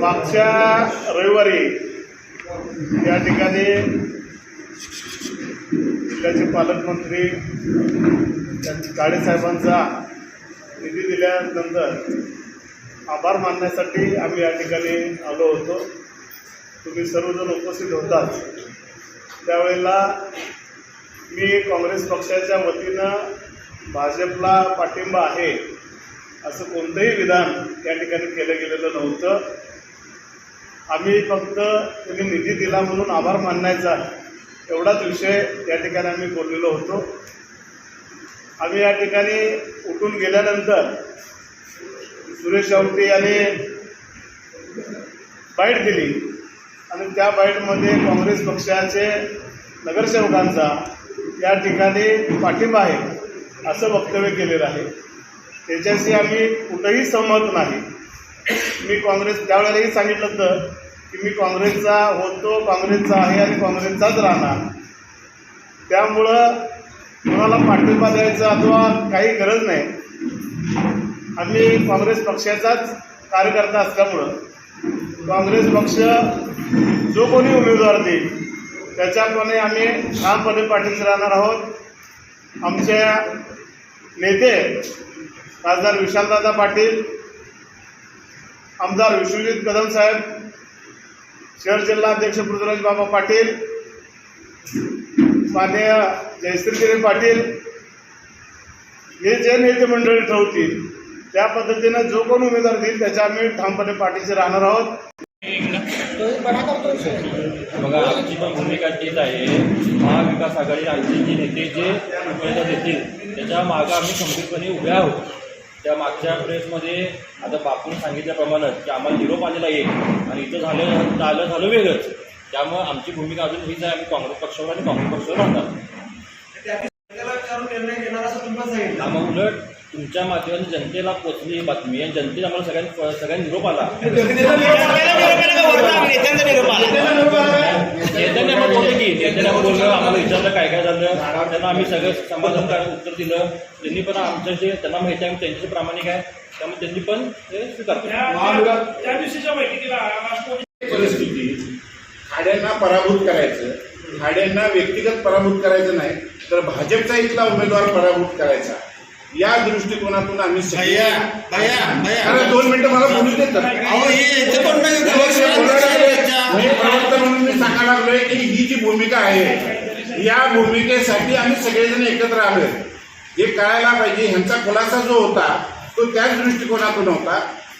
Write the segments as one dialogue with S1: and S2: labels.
S1: मागच्या रविवारी या ठिकाणी जिल्ह्याचे पालकमंत्री यांनी काळेसाहेबांचा निधी दिल्यानंतर आभार मानण्यासाठी आम्ही या ठिकाणी आलो होतो. तुम्ही सर्वजण उपस्थित होताच त्यावेळेला मी काँग्रेस पक्षाच्या वतीनं भाजपला पाठिंबा आहे. असं कोणतंही विधान या ठिकाणी केलं गेलेलं नव्हतं. आम्ही फक्त त्यांनी निधी दिला म्हणून आभार मानण्याचा एवढाच विषय या ठिकाणी आम्ही बोललेलो होतो. आम्ही या ठिकाणी उठून गेल्यानंतर सुरेश आवटी यांनी बाईट दिली आणि त्या बाईटमध्ये काँग्रेस पक्षाचे नगरसेवकांचा या ठिकाणी पाठिंबा आहे असं वक्तव्य केलेलं आहे. त्याच्याशी आम्ही कुठंही सहमत नाही. मी काँग्रेस त्यावेळेलाही सांगितलं होतं की मी काँग्रेसचा होतो काँग्रेसचा आहे आणि काँग्रेसचाच राहणार. त्यामुळं कोणाला पाठिंबा द्यायचा अथवा काही गरज नाही. आम्ही काँग्रेस पक्षाचाच कार्यकर्ता असल्यामुळं काँग्रेस पक्ष जो कोणी उमेदवार देईल त्याच्याप्रमाणे आम्ही ठामपणे पाठीशी राहणार आहोत. आमच्या नेते खासदार विशालदादा पाटील आमदार विश्वजित कदम साहेब शहर जिल्हा अध्यक्ष पृथ्वीराज बाबा पाटील माननीय जयश्रीगिरी पाटील हे जे नेते मंडळी ठरवतील त्या पद्धतीनं जो कोण उमेदवार देईल त्याच्या आम्ही ठामपणे पाठीशी राहणार आहोत.
S2: बघा आमची पण भूमिका तीच आहे. महाविकास आघाडी आमचे जे नेते जे उमेदवार देतील त्याच्या मागं आम्ही खंबीरपणे उभे आहोत. त्या मागच्या प्रेसमध्ये आता बापून सांगितल्याप्रमाणे की आम्हाला निरोप आलेला येईल आणि इथं झालं झालं झालं वेगळंच. त्यामुळे आमची भूमिका अजून हीच आहे. आम्ही काँग्रेस पक्षावर आणि काँग्रेस पक्षावर राहणार. उलट तुमच्या माध्यमातून जनतेला पोचली ही बातमी आणि जनतेला आम्हाला सगळ्यांना सगळ्यांना निरोप आला. नेत्याने आम्हाला बोललं की नेत्याने आम्हाला बोललं आम्हाला विचारलं काय काय झालं त्यांना आम्ही सगळं समाधानकारक उत्तर दिलं. त्यांनी पण आमचं जे त्यांना माहिती आहे आम्ही त्यांचे प्रामाणिक आहे. त्यामुळे त्यांनी पण ते
S3: परिस्थिती खाड्यांना पराभूत करायचं खाड्यांना व्यक्तिगत पराभूत करायचं नाही तर भाजपचा इथला उमेदवार पराभूत करायचा. या दृष्टिकोनातून आम्ही
S4: भैया भैया भैया.
S3: अरे दोन मिनिटं मला बोलू देत तर.
S4: अहो हे इथे पण नाही?
S3: मी प्रवक्ता म्हणून मी सांगायला लागलोय की ही जी भूमिका आहे या भूमिकेसाठी आम्ही सगळेजण एकत्र आलोय. हे कळायला पाहिजे ह्यांचा खुलासा जो होता तो त्याच दृष्टिकोनातून होता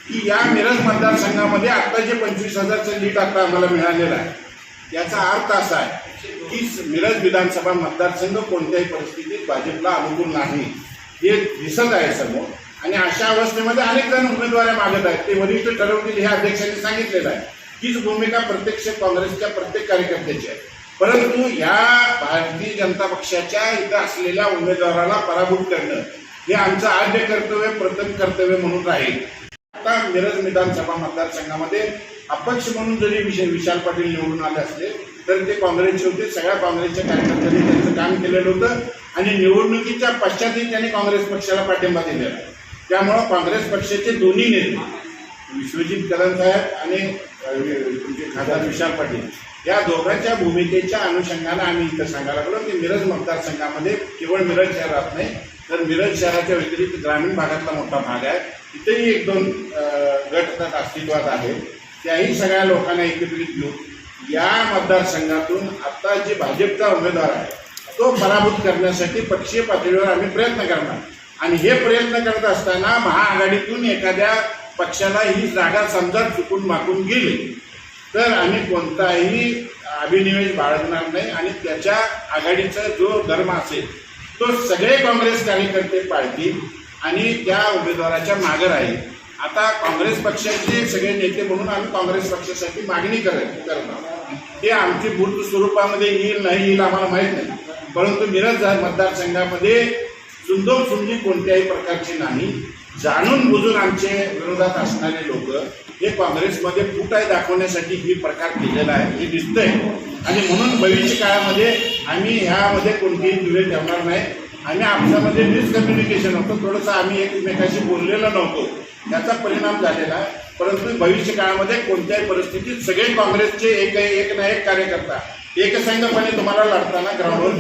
S3: की या मिरज मतदारसंघामध्ये आता जे पंचवीस हजारचं लीड आता आम्हाला मिळालेलं आहे याचा अर्थ असा आहे की मिरज विधानसभा मतदारसंघ कोणत्याही परिस्थितीत भाजपला अनुकूल नाही. हे दिसत आहे समोर. आणि अशा अवस्थेमध्ये अनेक जण उमेदवाऱ्या मागत आहेत. ते वरिष्ठ ठरवतील हे अध्यक्षांनी सांगितलेलं आहे. हीच भूमिका प्रत्यक्ष काँग्रेसच्या प्रत्येक कार्यकर्त्याची आहे. परंतु या भारतीय जनता पक्षाच्या इथं असलेल्या उमेदवाराला पराभूत करणं हे आमचं आद्य कर्तव्य प्रथम कर्तव्य म्हणून राहील. आता मिरज विधानसभा मतदारसंघामध्ये अपक्ष म्हणून जरी विषय विशाल पाटील निवडून आले असले तर ते काँग्रेसचे होते. सगळ्या काँग्रेसच्या कार्यकर्त्यांनी त्यांचं काम केलेलं होतं. आणि निवडणुकीच्या पश्चातही त्यांनी काँग्रेस पक्षाला पाठिंबा दिलेला आहे. त्यामुळं काँग्रेस पक्षाचे दोन्ही नेते विश्वजित कदम साहेब आणि तुमचे खासदार विशाल पाटील या दोघांच्या भूमिकेच्या अनुषंगानं आम्ही इथं सांगायला लागलो की मिरज मतदारसंघामध्ये केवळ मिरज शहरात नाही तर मिरज शहराच्या व्यतिरिक्त ग्रामीण भागातला मोठा भाग आहे. इथेही एक दोन गट अस्तित्वात आहेत. त्याही सगळ्या लोकांना एकत्रित घेऊन या मतदारसंघातून आता जे भाजपचा उमेदवार आहे तो पराभूत करण्यासाठी पक्षीय पातळीवर आम्ही प्रयत्न करणार. आणि हे प्रयत्न करत असताना महाआघाडीतून एखाद्या पक्षाला ही जागा समजा चुकून माकून गेली. तर आम्ही कोणताही अभिनिवेश बाळगणार नाही आणि त्याच्या आघाडीचा जो धर्म असेल तो सगळे काँग्रेस कार्यकर्ते पाळतील आणि त्या उमेदवाराच्या मागे राहील. आता काँग्रेस पक्षाचे सगळे नेते म्हणून आम्ही काँग्रेस पक्षासाठी मागणी करत करणार. हे आमची मूर्त स्वरूपामध्ये येईल नाही येईल आम्हाला माहीत नाही. परंतु मिरज मतदारसंघामध्ये सुंदोम सुंदी कोणत्याही प्रकारची नाही. जाणून बुजून आमचे विरोधात असणारे लोक हे काँग्रेसमध्ये फुटाय दाखवण्यासाठी ही प्रकार केलेला आहे हे दिसतंय. आणि म्हणून भविष्य काळामध्ये आम्ही ह्यामध्ये कोणतीही दुवे ठेवणार नाही. आम्ही आमच्यामध्ये मिसकम्युनिकेशन होतं. थोडंसं आम्ही एकमेकाशी बोललेलो नव्हतो. त्याचा परिणाम झालेला आहे. परंतु भविष्य काळामध्ये कोणत्याही परिस्थितीत सगळे काँग्रेसचे एक एक ना एक कार्यकर्ता Y es que está yendo a tomar la artana, cabrón.